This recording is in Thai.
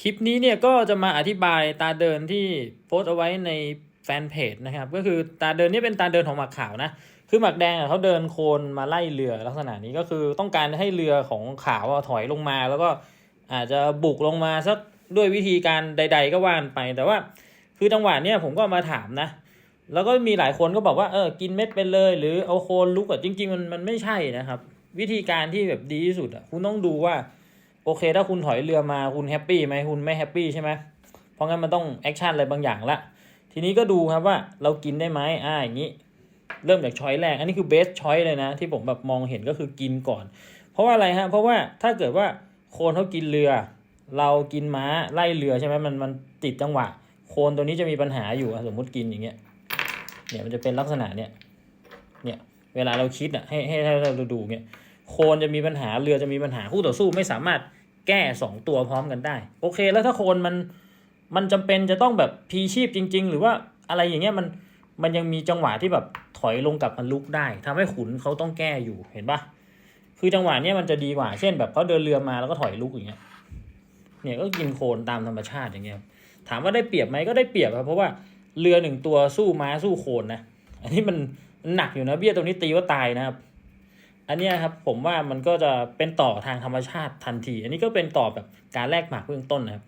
คลิปนี้เนี่ยก็จะมาอธิบายตาเดินที่โพสต์เอาไว้ในแฟนเพจนะครับ ก็คือตาเดินนี่เป็นตาเดินของหมากขาวนะ คือหมากแดงเขาเดินโคนมาไล่เรือลักษณะนี้ก็คือต้องการให้เรือของขาวถอยลงมา แล้วก็อาจจะบุกลงมาสักด้วยวิธีการใด ๆ ก็ว่านไป แต่ว่า คือจังหวะเนี้ยผมก็มาถามนะ แล้วก็มีหลายคนก็บอกว่าเออกินเม็ดไปเลย หรือเอาโคนลุกอะจริง ๆ มันมันไม่ใช่นะครับ วิธีการที่แบบดีที่สุดอะคุณต้องดูว่า โอเค ถ้าคุณถอยเรือมาคุณแฮปปี้ไหมคุณไม่แฮปปี้ใช่ไหมเพราะงั้นมันต้องแอคชั่นอะไรบางอย่างละทีนี้ก็ดูครับว่าเรากินได้ไหมอ่าอย่างนี้ เริ่มจากช้อยแรก อันนี้คือเบสช้อยเลยนะ ที่ผมแบบมองเห็นก็คือกินก่อน เพราะว่าอะไรฮะเพราะว่าถ้าเกิดว่าโคนเขากินเรือ เรากินม้าไล่เรือใช่ไหมมันมันติดจังหวะ โคนตัวนี้จะมีปัญหาอยู่สมมติกินอย่างเงี้ยเนี่ยมันจะเป็นลักษณะเนี่ยเนี่ยเวลาเราคิดอะให้ให้ให้เราดูเงี้ย โคนจะมีปัญหาเรือจะมีปัญหาคู่ต่อสู้ไม่สามารถแก้สองตัวพร้อมกันได้ โอเค แล้วถ้าโคนมันมันจำเป็นจะต้องแบบพีชีพจริง ๆ หรือว่าอะไรอย่างเงี้ยมันมันยังมีจังหวะที่แบบถอยลงกลับมาลุกได้ทำให้ขุนเขาต้องแก้อยู่เห็นปะคือจังหวะเนี้ยมันจะดีกว่าเช่นแบบเขาเดินเรือมาแล้วก็ถอยลุกอย่างเงี้ยเนี่ยก็กินโคนตามธรรมชาติอย่างเงี้ยถามว่าได้เปรียบไหมก็ได้เปรียบครับเพราะว่าเรือหนึ่งตัวสู้ม้าสู้โคนนะอันนี้มันมันหนักอยู่นะเบี้ยตรงนี้ตีว่าตายนะครับ อันนี้ครับผมว่ามันก็จะเป็นต่อทางธรรมชาติทันที อันนี้ก็เป็นต่อแบบการแลกหมากเบื้องต้นนะครับ